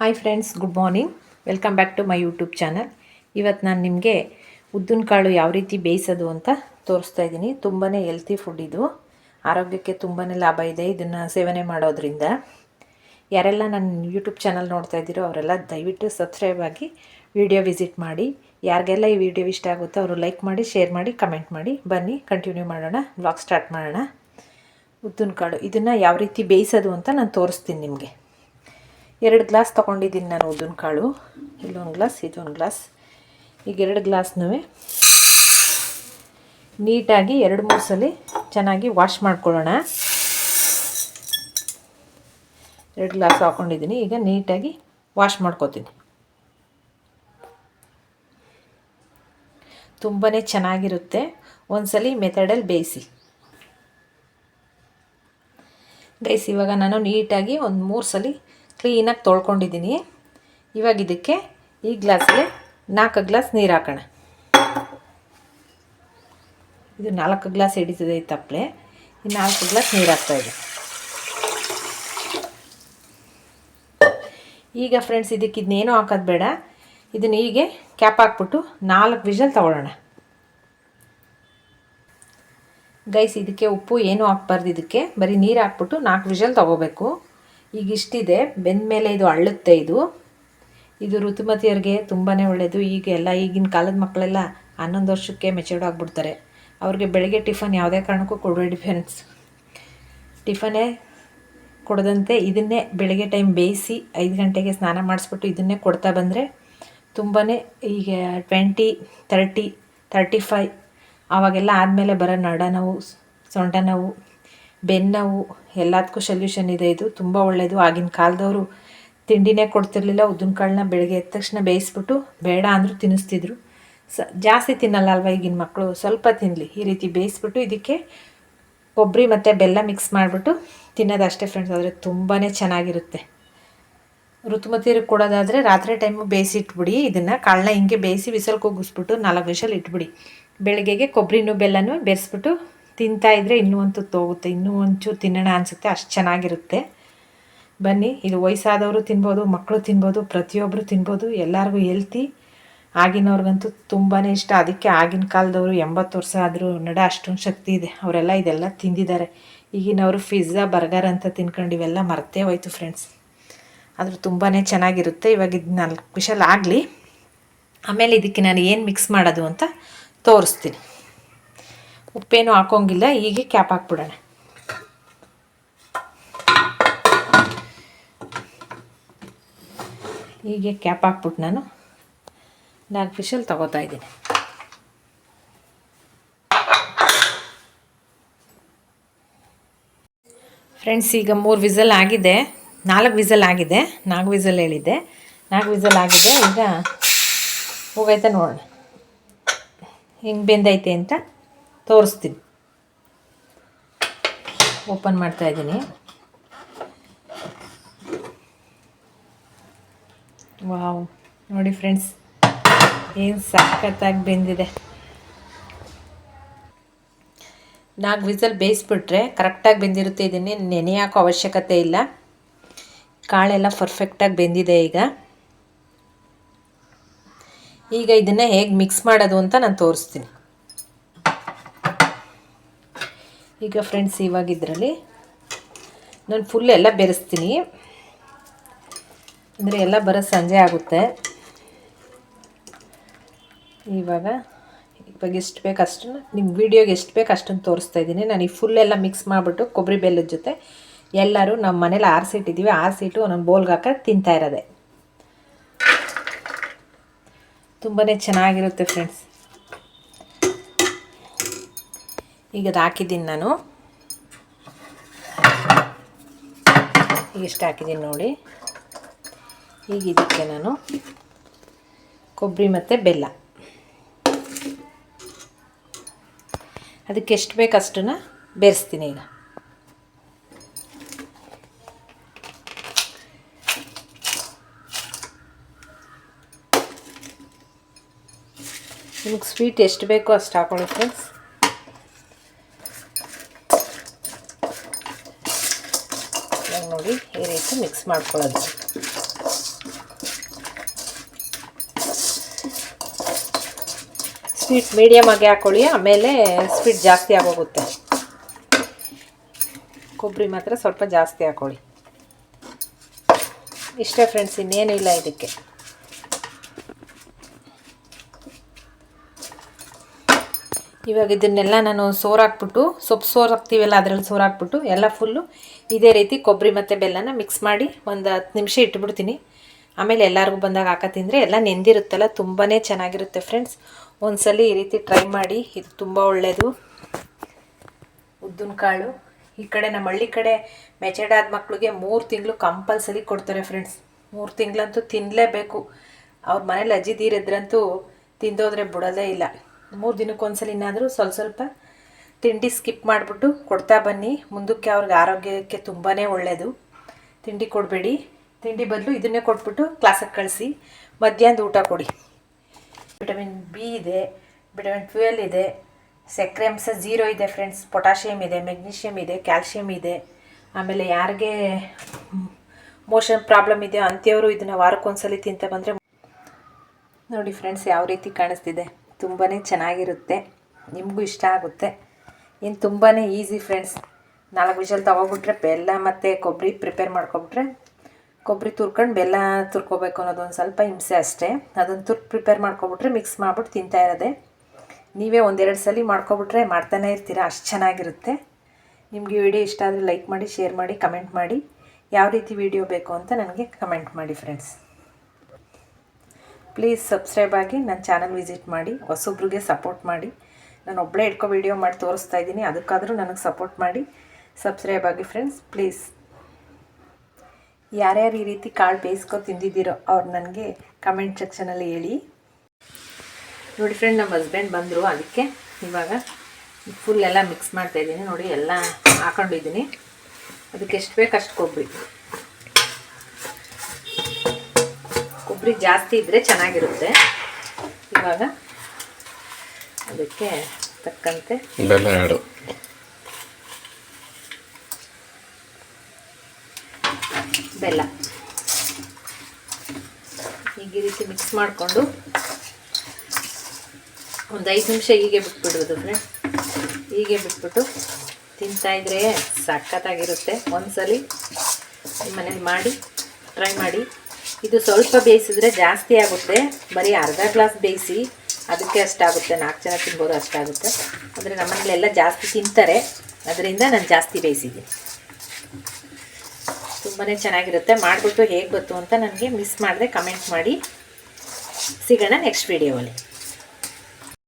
Hi friends good morning welcome back to my YouTube channel ಇವತ್ತು ನಾನು ನಿಮಗೆ ಉದ್ದಿನ ಕಾಳು ಯಾವ ರೀತಿ ಬೇಯಿಸೋದು ಅಂತ ತೋರಿಸ್ತಾ ಇದ್ದೀನಿ. ತುಂಬಾ ಹೆಲ್ತಿ ಫುಡ್ ಇದು. ಆರೋಗ್ಯಕ್ಕೆ ತುಂಬಾ ಲಾಭ ಇದೆ. ಇದನ್ನು ಸೇವನೆ ಮಾಡೋದ್ರಿಂದ. ಯಾರೆಲ್ಲ ನನ್ನ ಯೂಟ್ಯೂಬ್ ಚಾನಲ್ ನೋಡ್ತಾ ಇದ್ದೀರೋ ಅವರೆಲ್ಲ ದಯವಿಟ್ಟು ಸಬ್ಸ್ಕ್ರೈಬ್ ಆಗಿ ವಿಡಿಯೋ ವಿಸಿಟ್ ಮಾಡಿ. ಯಾರಿಗೆಲ್ಲ ಈ ವಿಡಿಯೋ ಇಷ್ಟ ಆಗುತ್ತೋ ಅವರು ಲೈಕ್ ಮಾಡಿ ಶೇರ್ ಮಾಡಿ ಕಮೆಂಟ್ ಮಾಡಿ. ಬನ್ನಿ ಕಂಟಿನ್ಯೂ ಮಾಡೋಣ. ಬ್ಲಾಗ್ ಸ್ಟಾರ್ಟ್ ಮಾಡೋಣ. ಉದ್ದಿನ ಕಾಳು ಇದನ್ನು ಯಾವ ರೀತಿ ಬೇಯಿಸೋದು ಅಂತ ನಾನು ತೋರಿಸ್ತೀನಿ ನಿಮಗೆ. ಎರಡು ಗ್ಲಾಸ್ ತೊಗೊಂಡಿದ್ದೀನಿ ನಾನು ಉದ್ದಿನ ಕಾಳು. ಇಲ್ಲೊಂದು ಗ್ಲಾಸ್ ಇದೊಂದು ಗ್ಲಾಸ್. ಈಗ ಎರಡು ಗ್ಲಾಸ್ನೂ ನೀಟಾಗಿ ಎರಡು ಮೂರು ಸಲ ಚೆನ್ನಾಗಿ ವಾಶ್ ಮಾಡ್ಕೊಳ್ಳೋಣ. ಎರಡು ಗ್ಲಾಸ್ ಹಾಕ್ಕೊಂಡಿದ್ದೀನಿ ಈಗ ನೀಟಾಗಿ ವಾಶ್ ಮಾಡ್ಕೋತೀನಿ. ತುಂಬಾ ಚೆನ್ನಾಗಿರುತ್ತೆ. ಒಂದ್ಸಲಿ ಮೆಥಡಲ್ಲಿ ಬೇಯಿಸಿ. ಗೈಸ್ ಇವಾಗ ನಾನು ನೀಟಾಗಿ ಒಂದು ಮೂರು ಸಲ ಕ್ಲೀನಾಗಿ ತೊಳ್ಕೊಂಡಿದ್ದೀನಿ ಇವಾಗ ಇದಕ್ಕೆ ಈ ಗ್ಲಾಸ್ಗೆ ನಾಲ್ಕು ಗ್ಲಾಸ್ ನೀರು ಹಾಕೋಣ. ಇದು ನಾಲ್ಕು ಗ್ಲಾಸ್ ಹಿಡಿತದೆ ಈ ತಪ್ಪಲೆ ಈ ನಾಲ್ಕು ಗ್ಲಾಸ್ ನೀರು ಹಾಕ್ತಾಯಿದೆ ಈಗ ಫ್ರೆಂಡ್ಸ್ ಇದಕ್ಕೆ ಇದನ್ನೇನು ಹಾಕೋದು ಬೇಡ. ಇದನ್ನ ಹೀಗೆ ಕ್ಯಾಪ್ ಹಾಕ್ಬಿಟ್ಟು ನಾಲ್ಕು ವಿಷಲ್ ತಗೊಳ್ಳೋಣ. ಗೈಸ್, ಇದಕ್ಕೆ ಉಪ್ಪು ಏನು ಹಾಕ್ಬಾರ್ದು ಇದಕ್ಕೆ. ಬರೀ ನೀರು ಹಾಕ್ಬಿಟ್ಟು ನಾಲ್ಕು ವಿಷಲ್ ತೊಗೋಬೇಕು. ಈಗ ಇಷ್ಟಿದೆ ಬೆಂದ ಮೇಲೆ ಇದು ಅಳ್ಳುತ್ತೆ ಇದು. ಇದು ಋತುಮತಿಯರಿಗೆ ತುಂಬಾ ಒಳ್ಳೆಯದು ಈಗ ಎಲ್ಲ ಈಗಿನ ಕಾಲದ ಮಕ್ಕಳೆಲ್ಲ ಹನ್ನೊಂದು ವರ್ಷಕ್ಕೆ ಮೆಚೂರ್ಡ್ ಆಗಿಬಿಡ್ತಾರೆ. ಅವ್ರಿಗೆ ಬೆಳಗ್ಗೆ ಟಿಫನ್ ಯಾವುದೇ ಕಾರಣಕ್ಕೂ ಕೊಡಬೇಡಿ ಫ್ರೆಂಡ್ಸ್ ಟಿಫನೇ ಕೊಡದಂತೆ ಇದನ್ನೇ ಬೆಳಗ್ಗೆ ಟೈಮ್ ಬೇಯಿಸಿ ಐದು ಗಂಟೆಗೆ ಸ್ನಾನ ಮಾಡಿಸ್ಬಿಟ್ಟು ಇದನ್ನೇ ಕೊಡ್ತಾ ಬಂದರೆ ತುಂಬಾ ಈಗ ಟ್ವೆಂಟಿ ತರ್ಟಿ ತರ್ಟಿ ಫೈ ಆವಾಗೆಲ್ಲ ಆದಮೇಲೆ ಬರೋ ನಡ ನೋವು ಸೊಂಟ ನೋವು ಬೆನ್ನೋವು ಎಲ್ಲದಕ್ಕೂ ಸೊಲ್ಯೂಷನ್ ಇದೆ. ಇದು ತುಂಬ ಒಳ್ಳೆಯದು ಆಗಿನ ಕಾಲದವರು ತಿಂಡಿನೇ ಕೊಡ್ತಿರ್ಲಿಲ್ಲ, ಉದ್ದಿನ ಕಾಳನ್ನ ಬೆಳಗ್ಗೆ ಎದ್ದ ತಕ್ಷಣ ಬೇಯಿಸ್ಬಿಟ್ಟು ಬೇಡ ಅಂದರೂ ತಿನ್ನಿಸ್ತಿದ್ರು. ಸ, ಜಾಸ್ತಿ ತಿನ್ನಲ್ಲ ಅಲ್ವಾ ಈಗಿನ ಮಕ್ಕಳು ಸ್ವಲ್ಪ ತಿನ್ನಲಿ ಈ ರೀತಿ ಬೇಯಿಸ್ಬಿಟ್ಟು ಇದಕ್ಕೆ ಕೊಬ್ಬರಿ ಮತ್ತು ಬೆಲ್ಲ ಮಿಕ್ಸ್ ಮಾಡಿಬಿಟ್ಟು ತಿನ್ನೋದಷ್ಟೇ ಫ್ರೆಂಡ್ಸ್ ಆದರೆ ತುಂಬಾ ಚೆನ್ನಾಗಿರುತ್ತೆ. ಋತುಮತಿಯರಿಗೆ ಕೊಡೋದಾದರೆ ರಾತ್ರಿ ಟೈಮು ಬೇಯಿಸಿಟ್ಬಿಡಿ. ಇದನ್ನು ಕಾಳನ್ನ ಹಿಂಗೆ ಬೇಯಿಸಿ ಬಿಸಿಲು ಕೂಗಿಸ್ಬಿಟ್ಟು ನಾಲ್ಕು ವಿಷಲ್ ಇಟ್ಬಿಡಿ. ಬೆಳಗ್ಗೆಗೆ ಕೊಬ್ಬರಿನೂ ಬೆಲ್ಲನೂ ಬೆರೆಸ್ಬಿಟ್ಟು ತಿಂತಾ ಇದ್ದರೆ ಇನ್ನೂ ಒಂದು ತೋಗುತ್ತೆ, ಇನ್ನೂ ಒಂಚೂರು ತಿನ್ನೋಣ ಅನಿಸುತ್ತೆ, ಅಷ್ಟು ಚೆನ್ನಾಗಿರುತ್ತೆ. ಬನ್ನಿ, ಇದು ವಯಸ್ಸಾದವರು ತಿನ್ಬೋದು, ಮಕ್ಕಳು ತಿನ್ಬೋದು ಪ್ರತಿಯೊಬ್ಬರು ತಿನ್ಬೋದು, ಎಲ್ಲರಿಗೂ ಹೆಲ್ತಿ. ಆಗಿನವ್ರಿಗಂತೂ ತುಂಬಾ ಇಷ್ಟ. ಅದಕ್ಕೆ ಆಗಿನ ಕಾಲದವರು ಎಂಬತ್ತು ವರ್ಷ ಆದರೂ ನಡ, ಅಷ್ಟೊಂದು ಶಕ್ತಿ ಇದೆ. ಅವರೆಲ್ಲ ಇದೆಲ್ಲ ತಿಂದಿದ್ದಾರೆ. ಈಗಿನವರು ಪಿಜ್ಜಾ ಬರ್ಗರ್ ಅಂತ ತಿನ್ಕೊಂಡು ಇವೆಲ್ಲ ಮರ್ತೇ ಹೋಯ್ತು ಫ್ರೆಂಡ್ಸ್ ಆದರೂ ತುಂಬಾ ಚೆನ್ನಾಗಿರುತ್ತೆ. ಇವಾಗ ಇದು ನಾಲ್ಕು ವಿಷಲ್ ಆಗಲಿ. ಆಮೇಲೆ ಇದಕ್ಕೆ ನಾನು ಏನು ಮಿಕ್ಸ್ ಮಾಡೋದು ಅಂತ ತೋರಿಸ್ತೀನಿ. ಉಪ್ಪೇನು ಹಾಕೋಂಗಿಲ್ಲ, ಹೀಗೆ ಕ್ಯಾಪ್ ಹಾಕ್ಬಿಡೋಣ. ಹೀಗೆ ಕ್ಯಾಪ್ ಹಾಕ್ಬಿಟ್ಟು ನಾನು ನಾಲ್ಕು ಫಿಶಲ್ಲಿ ತಗೋತಾ ಇದ್ದೀನಿ. ಫ್ರೆಂಡ್ಸ್, ಈಗ ಮೂರು ವಿಸಲ್ ಆಗಿದೆ, ನಾಲ್ಕು ವಿಸಲ್ ಆಗಿದೆ, ನಾಲ್ಕು ವಿಸಲ್ ಹೇಳಿದ್ದೆ, ನಾಲ್ಕು ವಿಸಲ್ ಆಗಿದೆ, ಈಗ ಹೋಗೈತೆ ನೋಡೋಣ. ಹೆಂಗೆ ಬೆಂದೈತೆ ಅಂತ? ತೋರಿಸ್ತೀನಿ. ಓಪನ್ ಮಾಡ್ತಾ ಇದ್ದೀನಿ. ವಾವ್ ನೋಡಿ ಫ್ರೆಂಡ್ಸ್ ಏನು ಸಖತ್ತಾಗಿ ಬೆಂದಿದೆ. ನಾಲ್ಕು ವಿಸಲ್ ಬೇಯಿಸ್ಬಿಟ್ರೆ ಕರೆಕ್ಟಾಗಿ ಬೆಂದಿರುತ್ತೆ ಇದನ್ನೇ ನೆನೆ ಹಾಕೋ ಅವಶ್ಯಕತೆ ಇಲ್ಲ. ಕಾಳೆಲ್ಲ ಪರ್ಫೆಕ್ಟಾಗಿ ಬೆಂದಿದೆ ಈಗ. ಈಗ ಇದನ್ನು ಹೇಗೆ ಮಿಕ್ಸ್ ಮಾಡೋದು ಅಂತ ನಾನು ತೋರಿಸ್ತೀನಿ. ಈಗ ಫ್ರೆಂಡ್ಸ್ ಇವಾಗ ಇದರಲ್ಲಿ. ನಾನು ಫುಲ್ ಎಲ್ಲ ಬೆರೆಸ್ತೀನಿ. ಅಂದರೆ ಎಲ್ಲ ಬರೋ ಸಂಜೆ ಆಗುತ್ತೆ. ಇವಾಗ ಇವಾಗ ಎಷ್ಟು ಬೇಕು ಅಷ್ಟನ್ನು ನಿಮ್ಮ ವೀಡಿಯೋಗೆ ಎಷ್ಟು ಬೇಕು ಅಷ್ಟನ್ನು ತೋರಿಸ್ತಾ ಇದ್ದೀನಿ. ನಾನು ಈ ಫುಲ್ ಎಲ್ಲ ಮಿಕ್ಸ್ ಮಾಡಿಬಿಟ್ಟು ಕೊಬ್ಬರಿ ಬೆಲ್ಲದ ಜೊತೆ ಎಲ್ಲರೂ ನಮ್ಮ ಮನೇಲಿ ಆರಿಸಿಟ್ಟಿದ್ದೀವಿ ಆರಿಸಿಟ್ಟು ಒಂದೊಂದು ಬೋಲ್ಗೆ ಹಾಕಿ ತಿಂತಾ ಇರೋದೆ. ತುಂಬಾ ಚೆನ್ನಾಗಿರುತ್ತೆ ಫ್ರೆಂಡ್ಸ್ ಈಗ ಅದು ಹಾಕಿದ್ದೀನಿ ನಾನು. ಇಷ್ಟು ಹಾಕಿದ್ದೀನಿ ನೋಡಿ. ಈಗ ಇದಕ್ಕೆ ನಾನು ಕೊಬ್ಬರಿ ಮತ್ತು ಬೆಲ್ಲ. ಅದಕ್ಕೆ ಎಷ್ಟು ಬೇಕು ಅಷ್ಟನ್ನು ಬೆರೆಸ್ತೀನಿ ಈಗ. ನಿಮಗೆ ಸ್ವೀಟ್ ಎಷ್ಟು ಬೇಕೋ ಅಷ್ಟು ಹಾಕೊಳ್ಳಿ ಫ್ರೆಂಡ್ಸ್. ಮಿಕ್ಸ್ ಮಾಡ್ಕೊಳ್ಳೋದು ಸ್ವೀಟ್ ಮೀಡಿಯಮ್ ಆಗಿ ಹಾಕೊಳ್ಳಿ, ಆಮೇಲೆ ಸ್ವೀಟ್ ಜಾಸ್ತಿ ಆಗೋಗುತ್ತೆ. ಕೊಬ್ಬರಿ ಮಾತ್ರ ಸ್ವಲ್ಪ ಜಾಸ್ತಿ ಹಾಕೊಳ್ಳಿ. ಇಷ್ಟೇ ಫ್ರೆಂಡ್ಸ್ ಇನ್ನೇನು ಇಲ್ಲ ಇದಕ್ಕೆ. ಇವಾಗ ಇದನ್ನೆಲ್ಲ ನಾನು ಸೋರಾಕ್ಬಿಟ್ಟು ಸೊಪ್ಪು ಸೋರು ಹಾಕ್ತೀವಲ್ಲ, ಅದರಲ್ಲಿ ಸೋರಾಕ್ಬಿಟ್ಟು ಎಲ್ಲ ಫುಲ್ಲು ಇದೇ ರೀತಿ ಕೊಬ್ಬರಿ ಮತ್ತು ಬೆಲ್ಲನ ಮಿಕ್ಸ್ ಮಾಡಿ ಒಂದು ಹತ್ತು ನಿಮಿಷ ಇಟ್ಬಿಡ್ತೀನಿ. ಆಮೇಲೆ ಎಲ್ಲರಿಗೂ ಬಂದಾಗ ಹಾಕ ತಿಂದರೆ ಎಲ್ಲ ನೆಂದಿರುತ್ತಲ್ಲ ತುಂಬಾ ಚೆನ್ನಾಗಿರುತ್ತೆ ಫ್ರೆಂಡ್ಸ್ ಒಂದ್ಸಲಿ ಈ ರೀತಿ ಟ್ರೈ ಮಾಡಿ, ಇದು ತುಂಬ ಒಳ್ಳೆಯದು ಉದ್ದಿನ ಕಾಳು. ಈ ಕಡೆ ನಮ್ಮ ಹಳ್ಳಿ ಕಡೆ ಆದ ಮಕ್ಕಳಿಗೆ ಮೂರು ತಿಂಗಳು ಕಂಪಲ್ಸರಿ ಕೊಡ್ತಾರೆ ಫ್ರೆಂಡ್ಸ್ ಮೂರು ತಿಂಗಳಂತೂ ತಿನ್ನಲೇಬೇಕು ಅವ್ರ ಮನೇಲಿ ಅಜ್ಜಿದೀರಿದ್ರಂತೂ ತಿಂದೋದ್ರೆ ಬಿಡೋದೇ ಇಲ್ಲ. ಮೂರು ದಿನಕ್ಕೊಂದ್ಸಲಿನಾದರೂ ಸ್ವಲ್ಪ ಸ್ವಲ್ಪ ತಿಂಡಿ ಸ್ಕಿಪ್ ಮಾಡಿಬಿಟ್ಟು ಕೊಡ್ತಾ ಬನ್ನಿ. ಮುಂದಕ್ಕೆ ಅವ್ರಿಗೆ ಆರೋಗ್ಯಕ್ಕೆ ತುಂಬಾ ಒಳ್ಳೆಯದು ತಿಂಡಿ ಕೊಡಬೇಡಿ. ತಿಂಡಿ ಬದಲು ಇದನ್ನೇ ಕೊಟ್ಬಿಟ್ಟು ಕ್ಲಾಸಿಗೆ ಕಳಿಸಿ. ಮಧ್ಯಾಹ್ನದ ಊಟ ಕೊಡಿ. ವಿಟಮಿನ್ ಬಿ ಇದೆ ವಿಟಮಿನ್ ಟ್ವೆಲ್ ಇದೆ ಸಕ್ಕರೆ ಅಂಶ ಝೀರೋ ಇದೆ ಫ್ರೆಂಡ್ಸ್ ಪೊಟ್ಯಾಷಿಯಮ್ ಇದೆ ಮೆಗ್ನೀಷಿಯಮ್ ಇದೆ ಕ್ಯಾಲ್ಶಿಯಮ್ ಇದೆ. ಆಮೇಲೆ ಯಾರಿಗೆ ಮೋಷನ್ ಪ್ರಾಬ್ಲಮ್ ಇದೆಯೋ ಅಂಥವರು ಇದನ್ನು ವಾರಕ್ಕೊಂದ್ಸಲ ತಿಂತ ಬಂದರೆ ನೋಡಿ ಫ್ರೆಂಡ್ಸ್ ಯಾವ ರೀತಿ ಕಾಣಿಸ್ತಿದೆ. ತುಂಬಾ ಚೆನ್ನಾಗಿರುತ್ತೆ. ನಿಮಗೂ ಇಷ್ಟ ಆಗುತ್ತೆ. ಏನು ತುಂಬಾ ಈಸಿ ಫ್ರೆಂಡ್ಸ್ ನಾಲ್ಕು ವಿಷಲ್ ತೊಗೊಬಿಟ್ರೆ ಬೆಲ್ಲ ಮತ್ತು ಕೊಬ್ಬರಿ ಪ್ರಿಪೇರ್ ಮಾಡ್ಕೊಬಿಟ್ರೆ ಕೊಬ್ಬರಿ ತುರ್ಕೊಂಡು ಬೆಲ್ಲ ತುರ್ಕೋಬೇಕು ಅನ್ನೋದೊಂದು ಸ್ವಲ್ಪ ಹಿಂಸೆ ಅಷ್ಟೇ. ಅದನ್ನು ತುರ್ ಪ್ರಿಪೇರ್ ಮಾಡ್ಕೊಬಿಟ್ರೆ ಮಿಕ್ಸ್ ಮಾಡ್ಬಿಟ್ಟು ತಿಂತಾ ಇರೋದೆ. ನೀವೇ ಒಂದೆರಡು ಸಲ ಮಾಡ್ಕೊಬಿಟ್ರೆ ಮಾಡ್ತಾನೆ ಇರ್ತೀರ, ಅಷ್ಟು ಚೆನ್ನಾಗಿರುತ್ತೆ. ನಿಮಗೆ ವಿಡಿಯೋ ಇಷ್ಟ ಆದರೆ ಲೈಕ್ ಮಾಡಿ ಶೇರ್ ಮಾಡಿ ಕಮೆಂಟ್ ಮಾಡಿ. ಯಾವ ರೀತಿ ವಿಡಿಯೋ ಬೇಕು ಅಂತ ನನಗೆ ಕಮೆಂಟ್ ಮಾಡಿ ಫ್ರೆಂಡ್ಸ್ ಪ್ಲೀಸ್ ಸಬ್ಸ್ಕ್ರೈಬ್ ಆಗಿ ನನ್ನ ಚಾನಲ್ ವಿಸಿಟ್ ಮಾಡಿ, ಹೊಸೊಬ್ರಿಗೆ ಸಪೋರ್ಟ್ ಮಾಡಿ. ನಾನು ಒಬ್ಬಳೇ ಇಟ್ಕೊ ವಿಡಿಯೋ ಮಾಡಿ ತೋರಿಸ್ತಾ ಇದ್ದೀನಿ. ಅದಕ್ಕಾದರೂ ನನಗೆ ಸಪೋರ್ಟ್ ಮಾಡಿ. ಸಬ್ಸ್ಕ್ರೈಬ್ ಆಗಿ ಫ್ರೆಂಡ್ಸ್ ಪ್ಲೀಸ್ ಯಾರ್ಯಾರು ಈ ರೀತಿ ಕಾಳು ಬೇಯಿಸ್ಕೊ ತಿಂದಿದ್ದೀರೋ ಅವ್ರು ನನಗೆ ಕಮೆಂಟ್ ಸೆಕ್ಷನಲ್ಲಿ ಹೇಳಿ. ನೋಡಿ ಫ್ರೆಂಡ್ ನಮ್ಮ ಹಸ್ಬೆಂಡ್ ಬಂದರು ಅದಕ್ಕೆ. ಇವಾಗ ಫುಲ್ ಎಲ್ಲ ಮಿಕ್ಸ್ ಮಾಡ್ತಾ ಇದ್ದೀನಿ. ನೋಡಿ ಎಲ್ಲ ಹಾಕೊಂಡಿದ್ದೀನಿ. ಅದಕ್ಕೆ ಎಷ್ಟು ಬೇಕು ಅಷ್ಟು ಕೊಬ್ಬರಿ ಕೊಬ್ಬರಿ ಜಾಸ್ತಿ ಇದ್ದರೆ ಚೆನ್ನಾಗಿರುತ್ತೆ. ಇವಾಗ ಅದಕ್ಕೆ ತಕ್ಕಂತೆ ಬೆಲ್ಲ ಎರಡು ಬೆಲ್ಲ. ಈಗ ಈ ರೀತಿ ಮಿಕ್ಸ್ ಮಾಡಿಕೊಂಡು ಒಂದು ಐದು ನಿಮಿಷ ಹೀಗೆ ಬಿಟ್ಬಿಡೋದು ಫ್ರೆಂಡ್ ಹೀಗೆ ಬಿಟ್ಬಿಟ್ಟು ತಿಂತಾಯಿದ್ರೆ ಸಖತ್ತಾಗಿರುತ್ತೆ. ಒಂದ್ಸಲಿ ನಿಮ್ಮ ಮನೇಲಿ ಮಾಡಿ ಟ್ರೈ ಮಾಡಿ. ಇದು ಸ್ವಲ್ಪ ಬೇಯಿಸಿದ್ರೆ ಜಾಸ್ತಿ ಆಗುತ್ತೆ. ಬರೀ ಅರ್ಧ ಗ್ಲಾಸ್ ಬೇಯಿಸಿ ಅದಕ್ಕೆ ಅಷ್ಟಾಗುತ್ತೆ ನಾಲ್ಕು ಜನ ತಿನ್ಬೋದು ಅಷ್ಟಾಗುತ್ತೆ ಆದರೆ ನಮ್ಮನೇಲೆಲ್ಲ ಜಾಸ್ತಿ ತಿಂತಾರೆ. ಅದರಿಂದ ನಾನು ಜಾಸ್ತಿ ಬೇಯಿಸಿದ್ದೀನಿ. ತುಂಬಾ ಚೆನ್ನಾಗಿರುತ್ತೆ. ಮಾಡಿಬಿಟ್ಟು ಹೇಗೆ ಗೊತ್ತು ಅಂತ ನನಗೆ ಮಿಸ್ ಮಾಡಿದೆ ಕಮೆಂಟ್ ಮಾಡಿ ಸಿಗೋಣ ನೆಕ್ಸ್ಟ್ ವೀಡಿಯೋವಲ್ಲಿ